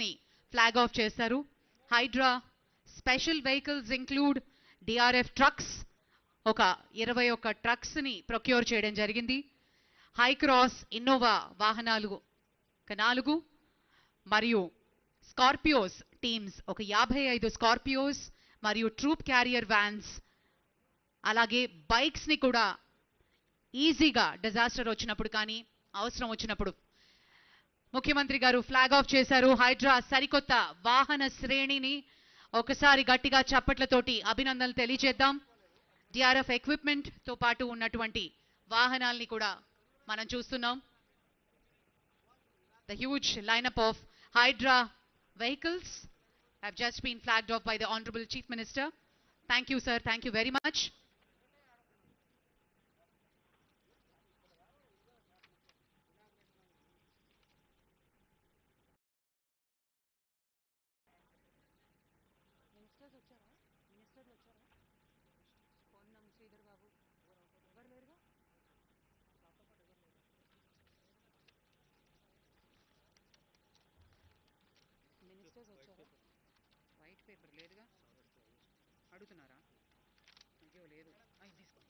ని flag off చేశారు. Hydraa special vehicles include DRF trucks ఒక ఇరవై ఒక్క ట్రక్స్ని ప్రొక్యూర్ చేయడం జరిగింది. హై క్రాస్ ఇన్నోవా వాహనాలు ఒక నాలుగు మరియు స్కార్పియోస్ టీమ్స్ ఒక యాభై ఐదు స్కార్పియోస్ మరియు ట్రూప్ క్యారియర్ వ్యాన్స్ అలాగే బైక్స్ని కూడా ఈజీగా డిజాస్టర్ వచ్చినప్పుడు కానీ అవసరం వచ్చినప్పుడు ముఖ్యమంత్రి గారు ఫ్లాగ్ ఆఫ్ చేశారు. హైడ్రా సరికొత్త వాహన శ్రేణిని ఒకసారి గట్టిగా చప్పట్లతోటి అభినందనలు తెలియజేద్దాం. డిఆర్ఎఫ్ ఎక్విప్మెంట్తో పాటు ఉన్నటువంటి వాహనాల్ని కూడా మనం చూస్తున్నాం. The huge lineup of Hydraa vehicles have just been flagged off by the honourable chief minister thank you sir thank you very much paper లేదుగా? అడుగుతున్నారా? అయ్యో లేదు. అవి తీసుకో.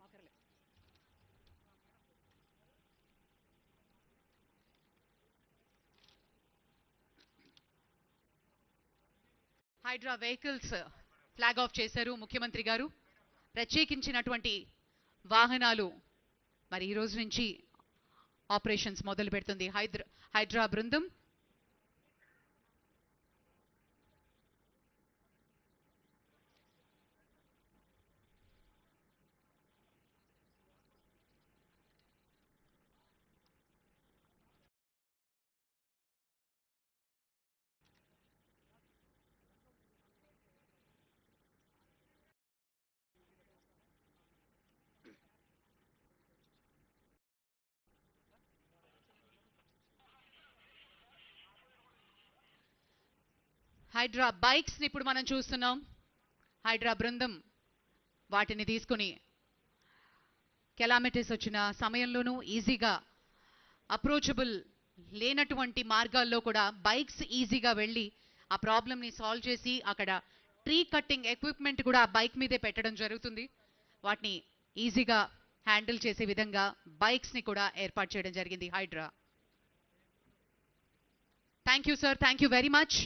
ఆఖరలే. హైడ్రా వెహికల్స్ ఫ్లాగ్ ఆఫ్ చేశారు ముఖ్యమంత్రి గారు. ప్రత్యేకించినటువంటి వాహనాలు మరి ఈ రోజు నుంచి ఆపరేషన్స్ మొదలు పెడుతుంది హైద్రా హైడ్రా బృందం హైడ్రా బైక్స్ని ఇప్పుడు మనం చూస్తున్నాం. హైడ్రా బృందం వాటిని తీసుకుని కెలామిటీస్ వచ్చిన సమయంలోనూ ఈజీగా అప్రోచబుల్ లేనటువంటి మార్గాల్లో కూడా బైక్స్ ఈజీగా వెళ్ళి ఆ ప్రాబ్లమ్ని సాల్వ్ చేసి అక్కడ ట్రీ కట్టింగ్ ఎక్విప్మెంట్ కూడా ఆ బైక్ మీదే పెట్టడం జరుగుతుంది. వాటిని ఈజీగా హ్యాండిల్ చేసే విధంగా బైక్స్ని కూడా ఏర్పాటు చేయడం జరిగింది Hydraa. Thank you sir thank you very much